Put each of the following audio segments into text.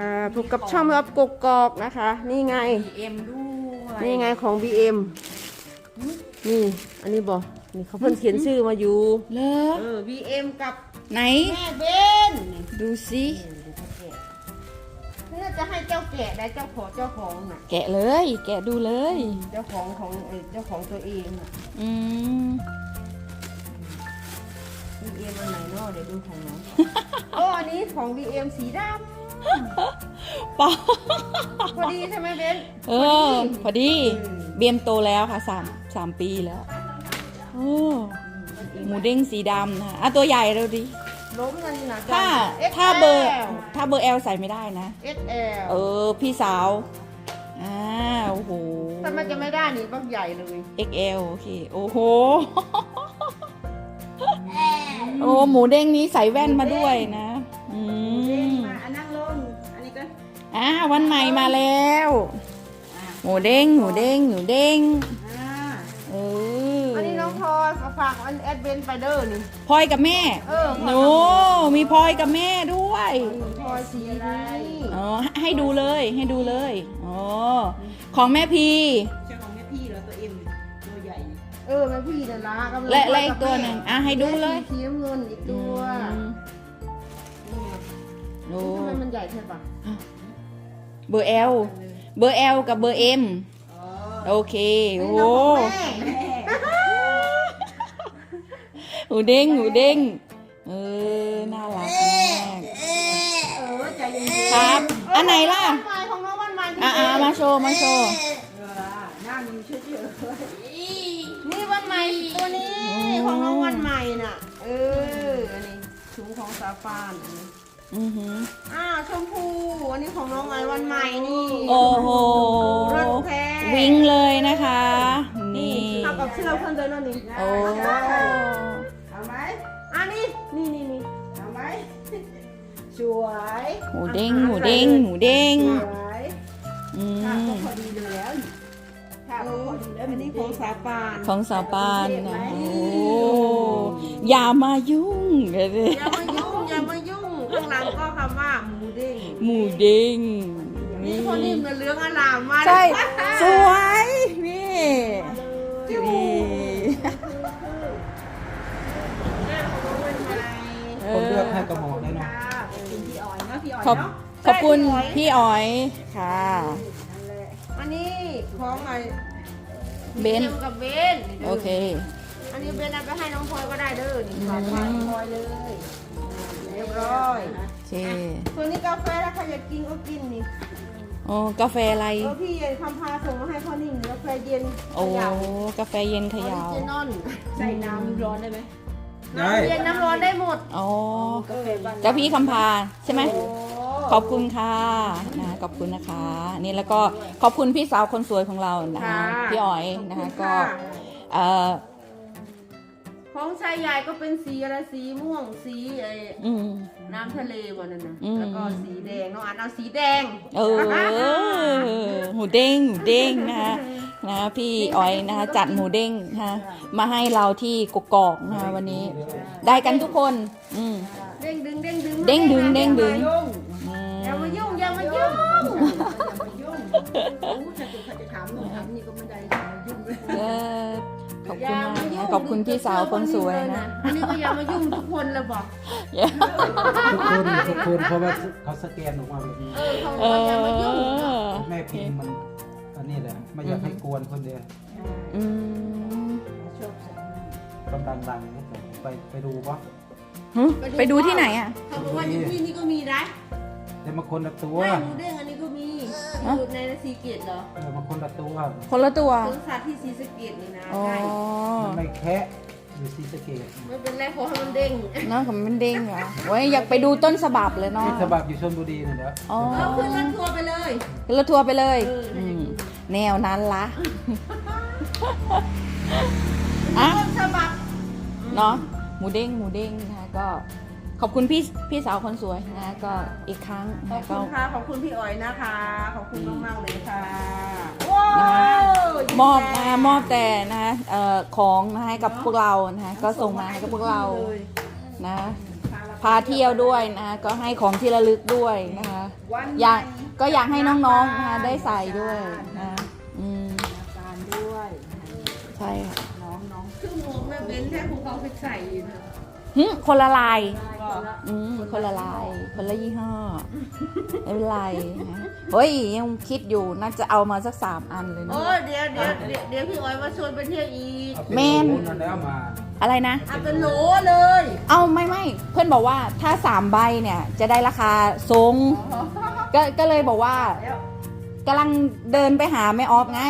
อ่าพบกับช่องรับกกกอกนะคะ นี่ไงเอ็มด้วยนี่ไงของ BM นี่ อันนี้บอกนี่เขาเพิ่นเขียนชื่อมาอยู่ เลอเออ BM กับไหน แม่เบนดูสินี่จะให้เจ้าแกะได้เจ้าของเจ้าของน่ะ แกะเลย แกะดูเลย เจ้าของของเออเจ้าของตัวเองน่ะ อืม BM อันไหนเนาะเดี๋ยวดูของน้อง โอ้อันนี้ของ BM สีด ปอำพอดีใช่ไหมเบนเออ พอดีเบียมโตแล้วค่ะสามสามปีแล้วโอ้หมูเด้งสีดำนะอะตัวใหญ่เราดิล้มกันนะถ้า XL ถ้าเบอร์ถ้าเบอร์ L ใส่ไม่ได้นะ XL เออ พี่สาวอ่าโอ้โหถ้ามันจะไม่ได้นี่บักใหญ่เลย XL โอเคโอ้โหโอ้หมูเด้งนี้ใส่แว่นมาด้วยนะ อ่าวันใหม่มาแล้วหมูเด้งหมูเด้งหมูเด้งอ่าเอออันนี้น้องพลอยมาฝากอันแอดเวนไปเดอร์นี่ พลอยกับแม่เออโน้มีพลอยกับแม่ด้วยพลอยสีนี้อ๋อให้ดูเลยให้ดูเลยอ๋อของแม่พีใช่ของแม่พี่แล้วตัวเอ็มตัวใหญ่เออแม่พี่น่ะละกำลังและและอีกตัวหนึ่งอะให้ดูเลยสีน้ำเงินอีกตัวอืมโอ้ทำไมมันใหญ่ใช่ปะ เบอร์ L เบอร์ L กับเบอร์ M อ๋อโอเค โอ้นี่น้องของแม่แม่หมูเด้งหมูเด้งเออ น่ารักมากเออใจเย็นๆครับ อันไหนล่ะวันใหม่ของน้องวันใหม่ที่อ่ามาโชว์ มาโชว์เออนั่งอยู่เฉยนี่วันใหม่ตัวนี้อ๋อของน้องวันใหม่น่ะ เออ อันนี้ถุงของซาฟานอันนี้ อือหืออ้าวชมพู อันนี้ของน้องไอวันใหม่นี่โอ้โหรถแท้วิ่งเลยนะคะ นี่นี่เข้ากับเสื้อเพื่อนเลยนั่นนี่โอ้ๆเอาไหมอันนี้นี่นี่นี่เอาไหมสวยหมูเด้งหมูเด้งหมูเด้งสวยอืค่ะก็มพอดีเลยแล้วค่ะก็พอดีแล้วอันนี้ของสาปาน ของสาวปานนะโอ้อย่ามายุ่งเลย เด้งหมูเด้งนี่คนนี้มันเหลืองอลามมาใช่ สวย นี่นี่ผมเลือกให้กระหม่อมแน่นอนค่ะขอบคุณพี่อ๋อยเนาะพี่อ๋อยขอบเนาะขอบคุณพี่อ๋อยค่ะ อันนี้ของไอเบนซ์กับเบนนี่ด้โอเค อันนี้เบนเอาไปให้น้องพลอยก็ได้เด้อนี่ฝากไว้พลอยเลยเรียบร้อยโอ เคส่วนนี้กาแฟถ้าใครอยากกินก็กินนี่โอ้กาแฟอะไรเออพี่ทำพาส่งมาให้พ่อนิ่งกาแฟเย็นโอ้เขย่ากาแฟเย็นเขยาวออริจินอลใส่น้ำร้อนได้ไหมได้ น้ำเย็นน้ำร้อนได้หมดอ๋อกาแฟบ้านเจ้าพี่คำพาใช่ไหม โอ้ขอบคุณค่ะนะขอบคุณนะคะ นี่แล้วก็ขอบคุณพี่สาวคนสวยของเรานะคะ พี่อ๋อยนะคะก็เอ่อ ของชายใหญ่ก็เป็นสีอะไรสีม่วงสีไอ้อืม น้ำทะเลวันนั้นนะอืม แล้วก็สีแดงน้องอันเอาสีแดงเออหมูเด้งหมูเด้งนะคะนะพี่อ๋อยนะคะจัดหมูเด้งนะคะมาให้เราที่กกอกนะคะวันนี้ ได้กันทุกคน อืม เด้งดึงเด้งดึงเด้งดึงเด้งดึงอย่ามายุ่งอย่ามายุ่งยุ่งโอ้ถ้าเกิดเขาจะถามหนูถามนี่ก็ไม่ได้ถามยุ่งเลยเออ ขอบคุณมากนะขอบคุณพี่สาวคนสวยนะอันนี้ก็อย่ามายุ่งทุกคนเลยบอกทุกคนทุกคนเพราะว่าเขาสแกนออกมาแบบนี้เออเขาเอบอกอย่ามายุ่งอแม่พิมพ์มันอันนี้แหละไม่อยากให้กวนคนเดียวอืมชอบใส่กำลังดังนิดหน่อยไปไปดูปะหึไปดูที่ไหนอะเขาบอกว่าอยู่ที่นี่ก็มีนะแต่มาคนละตัว ไม่หมูเด้ง อันนี้ก็มีอยู่ในสีเกตเหรอเออมาคนละตัวคนละตัวสวนสัตว์ที่สีสะเกตนี่นะอ๋อใช่มันไม่แคะอยู่ซีสะเกตไม่เป็นไรขอให้มันเด้งน้องผมเป็นเด้งเหรอโอ้ยอยากไปดูต้นฉบับเลยเนาะที่ฉบับอยู่ชลบุรีนี่แหละอ๋อเอาขึ้นรถทัวร์ไปเลยขึ้นรถทัวร์ไปเลยเอออืมแนวนั้นละอะต้นฉบับ เนาะหมูเด้งหมูเด้งนะคะก็ ขอบคุณพี่พี่สาวคนสวยนะคะก็อีกครั้งขอบนะคุก็ณค่ะขอบคุณพี่อ๋อยนะคะ ขอบคุณมากๆเลยค่ะมอบนะมอบแต่นะเอ่อของนะให้กับพวกเรานะคะก็ส่งมาให้กับพวกเรานะพาเราพาเที่ยวด้วยนะคะก็ให้ของที่ระลึกด้วยนะคะอยากก็อยากให้น้องๆนะคะได้ใส่ด้วยนะอืมการด้วยใช่ค่ะน้องน้องคือหมวกแม่เบ้นแท้ของเขาไปใส่อยู่นะหึคนละลายก็ อืมคนละลาย คนละยี่ห้อ ไม่เป็นไรนะเฮ้ย ยังคิดอยู่น่าจะเอามาสักสามอันเลยนะ โอ้เดี๋ยวเดี๋ยวเดี๋ยวเดี๋ยวพี่อ้อยมาชวนไปเที่ยวอีกเอาเป็แมนโอ้นั่นแล้วมาอะไรนะ เอาเป็นโหลเลย เอาไม่ไม่เพื่อนบอกว่าถ้าสามใบเนี่ยจะได้ราคาสูงก็ก็เลยบอกว่าแล้วกำลังเดินไปหาแม่ออฟไง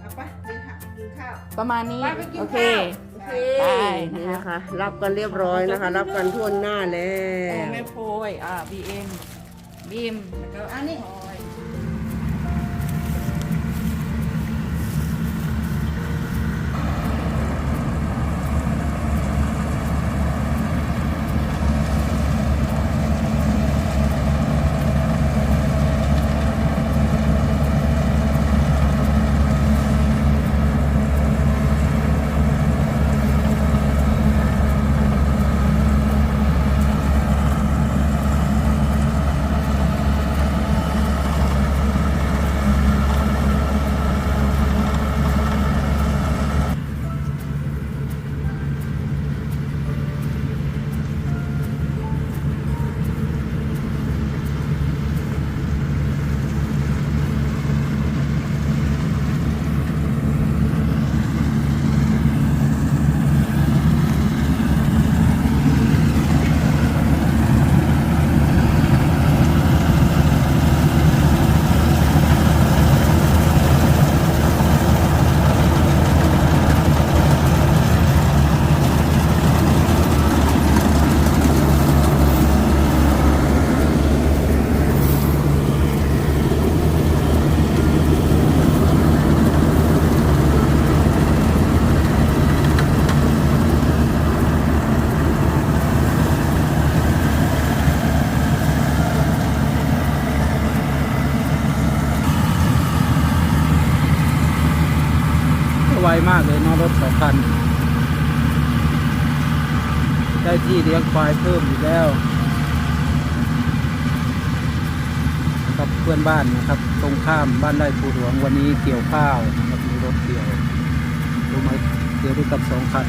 เอาไปกินข้าวกินข้าว ประมาณนี้ ไปไปกินโอเค ข้าวโอเค ได้นะคะนี่นะคะ รับกันเรียบร้อยนะคะ รับกันทั่วหน้าแล้โอ้ว แม่โพยอ่าบีเอ็มบีมแล้วก็อันนี้ไว ที่เลี้ยงควายเพิ่มอีกแล้วนะครับเพื่อนบ้านนะครับ ตรงข้ามบ้านไร่ภูหลวงวันนี้เกี่ยวข้าวนะครับมีรถเกี่ยวดูไหมเกี่ยวด้วยกับสองคัน